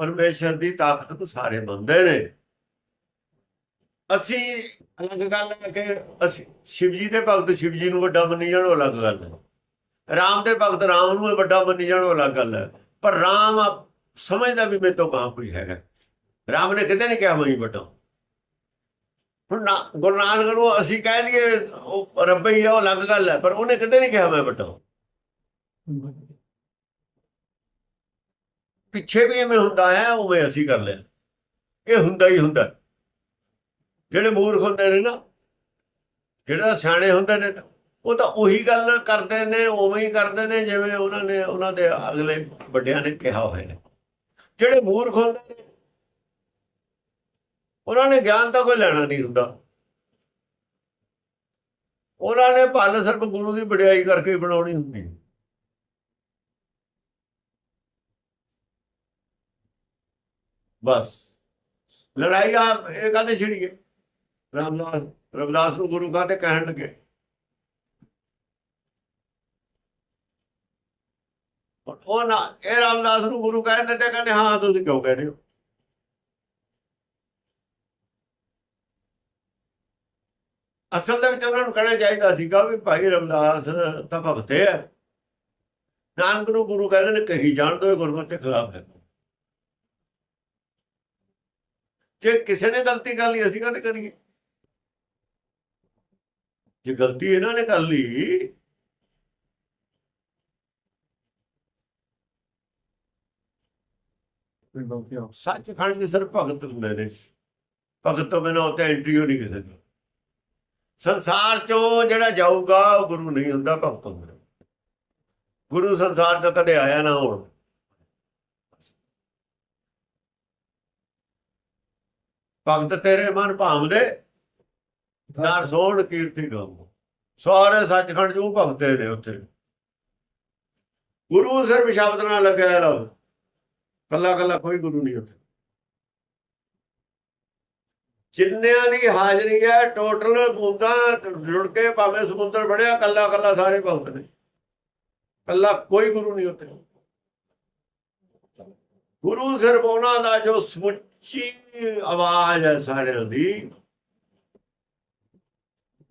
ਪਰਮੇਸ਼ਰ ਦੀ ਤਾਕਤ ਨੂੰ ਸਾਰੇ ਮੰਨਦੇ ਨੇ। ਅਸੀਂ ਅਲੱਗ ਗੱਲ ਹੈ ਕਿ ਅਸੀਂ ਸ਼ਿਵ ਜੀ ਦੇ ਭਗਤ ਸ਼ਿਵ ਜੀ ਨੂੰ ਵੱਡਾ ਮੰਨੀ ਜਾਣ ਉਹ ਅਲੱਗ ਗੱਲ ਹੈ। ਰਾਮ ਦੇ ਭਗਤ ਰਾਮ ਨੂੰ ਵੱਡਾ ਮੰਨੀ ਜਾਣ ਉਹ ਅਲੱਗ ਗੱਲ ਹੈ। ਪਰ ਰਾਮ ਆਪ- ਸਮਝਦਾ ਵੀ ਮੇਰੇ ਤੋਂ ਕਹਾਂ ਕੋਈ ਹੈਗਾ। ਰਾਮ ਨੇ ਕਿਤੇ ਨਹੀਂ ਕਿਹਾ ਮੈਂ ਹੀ ਵੱਡਾ। ਹੁਣ ਨਾ ਗੁਰੂ ਨਾਨਕ ਨੂੰ ਅਸੀਂ ਕਹਿ ਲਈਏ ਉਹ ਰੱਬੇ ਹੀ ਆ, ਉਹ ਅਲੱਗ ਗੱਲ ਹੈ, ਪਰ ਉਹਨੇ ਕਿਤੇ ਨਹੀਂ ਕਿਹਾ ਮੈਂ ਵੱਡਾ। ਪਿੱਛੇ ਵੀ ਐਵੇਂ ਹੁੰਦਾ ਹੈ, ਉਵੇਂ ਅਸੀਂ ਕਰ ਲਿਆ ਇਹ ਹੁੰਦਾ ਹੀ ਹੁੰਦਾ ਜਿਹੜੇ ਮੂਰਖ ਹੁੰਦੇ ਨੇ ਨਾ, ਜਿਹੜਾ ਸਿਆਣੇ ਹੁੰਦੇ ਨੇ, ਉਹ ਤਾਂ ਉਹੀ ਗੱਲ ਕਰਦੇ ਨੇ, ਉਵੇਂ ਹੀ ਕਰਦੇ ਨੇ, ਜਿਵੇਂ ਉਹਨਾਂ ਨੇ, ਉਹਨਾਂ ਦੇ ਅਗਲੇ ਵੱਡਿਆਂ ਨੇ ਕਿਹਾ ਹੋਇਆ ਹੈ। ਜਿਹੜੇ ਮੂਰਖ ਹੁੰਦੇ ਨੇ, ਉਹਨਾਂ ਨੇ ਗਿਆਨ ਤਾਂ ਕੋਈ ਲੈਣਾ ਨਹੀਂ ਹੁੰਦਾ ਉਹਨਾਂ ਨੇ ਭਲ ਸਿਰਫ ਗੁਰੂ ਦੀ ਵਡਿਆਈ ਕਰਕੇ ਬਣਾਉਣੀ ਹੁੰਦੀ ਹੈ। ਬਸ। ਲੜਾਈ ਆ, ਇਹ ਕਾਹਦੇ ਛਿੜੀ ਗਏ? ਰਾਮਦਾਸ ਰਵਿਦਾਸ ਨੂੰ ਗੁਰੂ ਕਾਹਤੇ ਕਹਿਣ ਲੱਗੇ? ਉਹ ਨਾ, ਇਹ ਰਾਮਦਾਸ ਨੂੰ ਗੁਰੂ ਕਹਿੰਦੇ ਤੇ ਕਹਿੰਦੇ, ਹਾਂ, ਤੁਸੀਂ ਕਿਉਂ ਕਹਿ ਰਹੇ ਹੋ? ਅਸਲ ਦੇ ਵਿੱਚ ਉਹਨਾਂ ਨੂੰ ਕਹਿਣਾ ਚਾਹੀਦਾ ਸੀਗਾ ਵੀ ਭਾਈ ਰਮਦਾਸ ਤਾਂ ਭਗਤੇ ਹੈ ਨਾਨਕ ਨੂੰ ਗੁਰੂ ਕਹਿੰਦੇ ਨੇ, ਕਹੀ ਜਾਣ ਦੋ, ਇਹ ਗੁਰਮਤਿ ਦੇ ਖਿਲਾਫ ਹੈ। ਜੇ ਕਿਸੇ ਨੇ ਗਲਤੀ ਕਰ ਲਈ ਅਸੀਂ ਕਾਹਤੇ ਕਰੀਏ? ਜੇ ਗਲਤੀ ਇਹਨਾਂ ਨੇ ਕਰ ਲਈ ਸੱਚਖੰਡ ਦੇ ਸਿਰ ਭਗਤ ਹੁੰਦੇ ਨੇ। ਭਗਤ ਤੋਂ ਬਿਨਾਂ ਉੱਤੇ ਐਂਟਰੀ ਹੋ ਨਹੀਂ ਕਿਸੇ ਦੀ। ਸੰਸਾਰ ਚੋਂ ਜਿਹੜਾ ਜਾਊਗਾ ਉਹ ਗੁਰੂ ਨਹੀਂ ਹੁੰਦਾ ਭਗਤ ਹੁੰਦਾ। ਗੁਰੂ ਸੰਸਾਰ ਚ ਕਦੇ ਆਇਆ ਨਾ ਹੋਣ। ਭਗਤ ਤੇਰੇ ਮਨ ਭਾਵਦੇ ਦਰ ਸੋਣ ਕੀਰਤੀ ਗਾਉ ਸਾਰੇ ਸੱਚਖੰਡ ਜੂ ਭਗਤੇ ਨੇ ਉੱਥੇ। ਗੁਰੂ ਸਿਰਫ ਸ਼ਬਦ ਨਾਲ ਲੱਗਿਆ ਲਵ ਕੱਲਾ ਕੱਲਾ ਕੋਈ ਗੁਰੂ ਨਹੀਂ ਉੱਥੇ। ਜਿੰਨਿਆਂ ਦੀ ਹਾਜ਼ਰੀ ਹੈ, ਟੋਟਲ ਬੂੰਦਾਂ ਜੁੜ ਕੇ ਭਾਵੇਂ ਸਮੁੰਦਰ ਬਣਿਆ, ਕੱਲਾ ਕੱਲਾ ਸਾਰੇ ਭਗਤ ਨੇ। ਕੱਲਾ ਕੋਈ ਗੁਰੂ ਨਹੀਂ ਉੱਥੇ। ਗੁਰੂ ਸਿਰਫ ਉਹਨਾਂ ਦਾ ਜੋ ਸਮੁੱਚੀ ਆਵਾਜ਼ ਹੈ ਸਾਰਿਆਂ ਦੀ,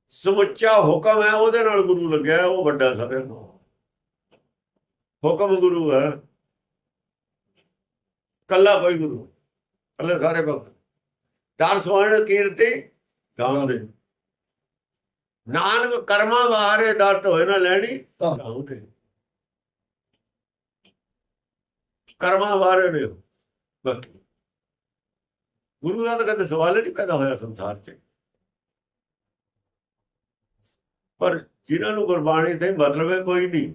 ਸਮੁੱਚਾ ਹੁਕਮ ਹੈ, ਉਹਦੇ ਨਾਲ ਗੁਰੂ ਲੱਗਿਆ ਉਹ ਵੱਡਾ ਸਾਰਿਆਂ ਨੂੰ ਹੁਕਮ ਗੁਰੂ ਹੈ। ਕੱਲਾ ਕੋਈ ਗੁਰੂ ਕੱਲੇ ਸਾਰੇ ਭਗਤ। ਦਰ ਸੋਹਣ ਕੀਰਤੀ ਗਾਉਂਦੇ ਨਾਨਕ ਕਰਮਾਂ ਬਾਰੇ ਦਰ ਹੋਏ ਨਾ ਲੈਣੀ ਗਾਉਂਦੇ ਕਰਮਾਂ ਵਾਰੇ ਨੇ ਬਾਕੀ ਗੁਰੂ ਦਾ ਤਾਂ ਕਦੇ ਸਵਾਲ ਹੀ ਨਹੀਂ ਪੈਦਾ ਹੋਇਆ ਸੰਸਾਰ 'ਚ। ਪਰ ਜਿਨ੍ਹਾਂ ਨੂੰ ਗੁਰਬਾਣੀ ਤੇ ਮਤਲਬ ਹੈ ਕੋਈ ਨਹੀਂ,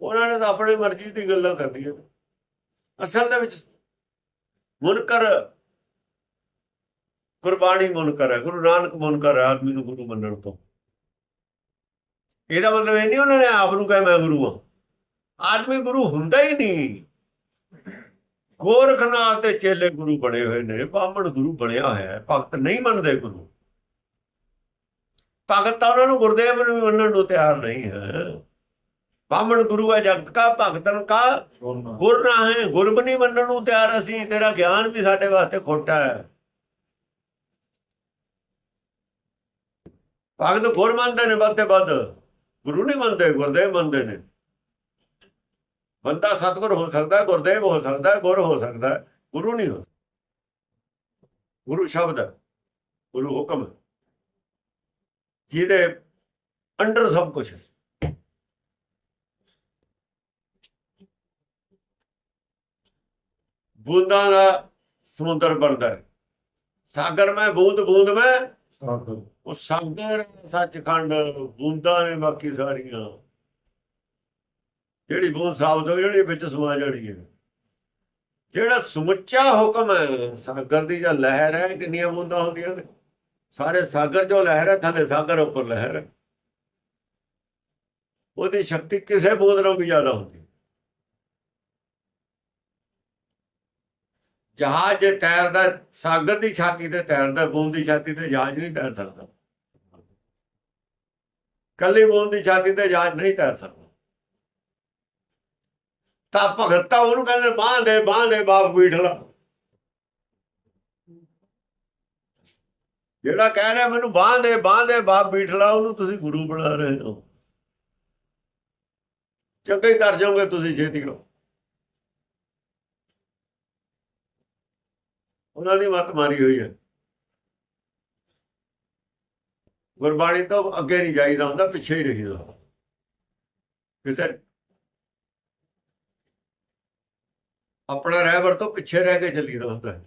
ਉਹਨਾਂ ਨੇ ਤਾਂ ਆਪਣੀ ਮਰਜ਼ੀ ਦੀ ਗੱਲਾਂ ਕਰਨੀਆਂ। ਅਸਲ ਦੇ ਵਿੱਚ ਮੁਨਕਰ ਗੁਰਬਾਣੀ ਮੁਨਕਰ ਹੈ। ਗੁਰੂ ਨਾਨਕ ਮੁਨਕਰ ਹੈ ਆਦਮੀ ਨੂੰ ਗੁਰੂ ਮੰਨਣ ਤੋਂ। ਇਹਦਾ ਮਤਲਬ ਇਹ ਨਹੀਂ ਉਹਨਾਂ ਨੇ ਆਪ ਨੂੰ ਕਹਿ ਮੈਂ ਗੁਰੂ ਹਾਂ ਆਦਮੀ ਗੁਰੂ ਹੁੰਦਾ ਹੀ ਨਹੀਂ। ਗੋਰਖਨਾਥ ਦੇ ਚੇਲੇ ਗੁਰੂ ਬਣੇ ਹੋਏ ਨੇ, ਬਾਹਮਣ ਗੁਰੂ ਬਣਿਆ ਹੋਇਆ ਹੈ, ਭਗਤ ਨਹੀਂ ਮੰਨਦੇ ਗੁਰੂ। ਭਗਤ ਤਾਂ ਉਹਨਾਂ ਨੂੰ ਗੁਰਦੇਵ ਨੂੰ ਮੰਨਣ ਨੂੰ ਤਿਆਰ ਨਹੀਂ ਹੈ। ਬਾਹਮਣ ਗੁਰੂ ਹੈ, ਜਗਤ ਕਾ ਭਗਤਨ ਕਾ, ਗੁਰ ਨਾ ਹੈ ਗੁਰਬ ਨਹੀਂ ਮੰਨਣ ਨੂੰ ਤਿਆਰ, ਅਸੀਂ ਤੇਰਾ ਗਿਆਨ ਵੀ ਸਾਡੇ ਵਾਸਤੇ ਖੋਟਾ ਹੈ। ਭਗਤ ਗੁਰ ਮੰਨਦੇ ਨੇ ਵੱਧ ਤੇ ਵੱਧ। ਗੁਰੂ ਨਹੀਂ ਮੰਨਦੇ, ਗੁਰਦੇਵ ਮੰਨਦੇ ਨੇ। ਬੰਦਾ ਸਤਗੁਰ ਹੋ ਸਕਦਾ ਗੁਰਦੇਵ ਹੋ ਸਕਦਾ ਗੁਰ ਹੋ ਸਕਦਾ ਗੁਰੂ ਨਹੀਂ ਹੋ ਸਕਦਾ। ਗੁਰੂ ਸ਼ਬਦ ਗੁਰੂ ਹੁਕਮ ਜਿਹਦੇ ਅੰਡਰ ਸਭ ਕੁਝ ਹੈ। ਬੂੰਦਾਂ ਦਾ ਸਮੁੰਦਰ ਬਣਦਾ ਹੈ। ਸਾਗਰ ਮੈਂ, ਬੂੰਦ ਬੂੰਦ ਮੈਂ। ਉਹ ਸਾਗਰ ਸੱਚਖੰਡ, ਬੂੰਦਾਂ ਨੇ ਬਾਕੀ ਸਾਰੀਆਂ। ਜਿਹੜੀ ਬੂੰਦ ਸਾਬਤ ਹੋ ਜਿਹੜੀ ਵਿੱਚ ਸਮਾ ਜਾਣੀ ਹੈ। ਜਿਹੜਾ ਸਮੁੱਚਾ ਹੁਕਮ ਹੈ, ਸਾਗਰ ਦੀ ਜਾਂ ਲਹਿਰ ਹੈ, ਕਿੰਨੀਆਂ ਬੂੰਦਾਂ ਹੁੰਦੀਆਂ ਨੇ? ਸਾਰੇ ਸਾਗਰ ਜੋ ਲਹਿਰ ਹੈ, ਥੱਲੇ ਸਾਗਰ, ਉੱਪਰ ਲਹਿਰ ਹੈ। ਉਹਦੀ ਸ਼ਕਤੀ ਕਿਸੇ ਬੂੰਦ ਨਾਲੋਂ ਵੀ ਜ਼ਿਆਦਾ ਹੁੰਦੀ ਜਹਾਜ਼ ਤੈਰਦਾ, ਸਾਗਰ ਦੀ ਛਾਤੀ ਤੇ ਤੈਰਦਾ, ਬੂੰਦ ਦੀ ਛਾਤੀ ਤੇ ਜਹਾਜ਼ ਨਹੀਂ ਤੈਰ ਸਕਦਾ। ਕੱਲੀ ਬੂੰਦ ਦੀ ਛਾਤੀ ਤੇ ਜਹਾਜ਼ ਨਹੀਂ ਤੈਰ ਸਕਦਾ। ਤਾਂ ਭਗਤਾ ਉਹਨੂੰ ਕਹਿੰਦੇ, ਬਾਂਹ ਦੇ ਬਾਂਹ ਦੇ ਬਾਪ ਬੀਠਲਾ ਜਿਹੜਾ ਕਹਿ ਰਿਹਾ, ਮੈਨੂੰ ਬਾਂਹ ਦੇ ਬਾਂਹ ਦੇ ਬਾਪ ਬੀਠਲਾ ਉਹਨੂੰ ਤੁਸੀਂ ਗੁਰੂ ਬਣਾ ਰਹੇ ਹੋ। ਚੰਗੇ ਹੀ ਤਰ ਜਾਓਗੇ ਤੁਸੀਂ, ਛੇਤੀ ਲੋ ਉਹਨਾਂ ਦੀ ਮਤ ਮਾਰੀ ਹੋਈ ਹੈ। ਗੁਰਬਾਣੀ ਤੋਂ ਅੱਗੇ ਨਹੀਂ ਜਾਈਦਾ ਹੁੰਦਾ, ਪਿੱਛੇ ਹੀ ਰਹੀਦਾ। ਕਿਤੇ ਆਪਣਾ ਰਹਿਬਰ ਤੋਂ ਪਿੱਛੇ ਰਹਿ ਕੇ ਚੱਲੀਦਾ ਹੁੰਦਾ।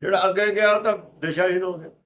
ਜਿਹੜਾ ਅੱਗੇ ਗਿਆ ਉਹ ਤਾਂ ਦਿਸ਼ਾਹੀਨ ਹੋ ਗਿਆ।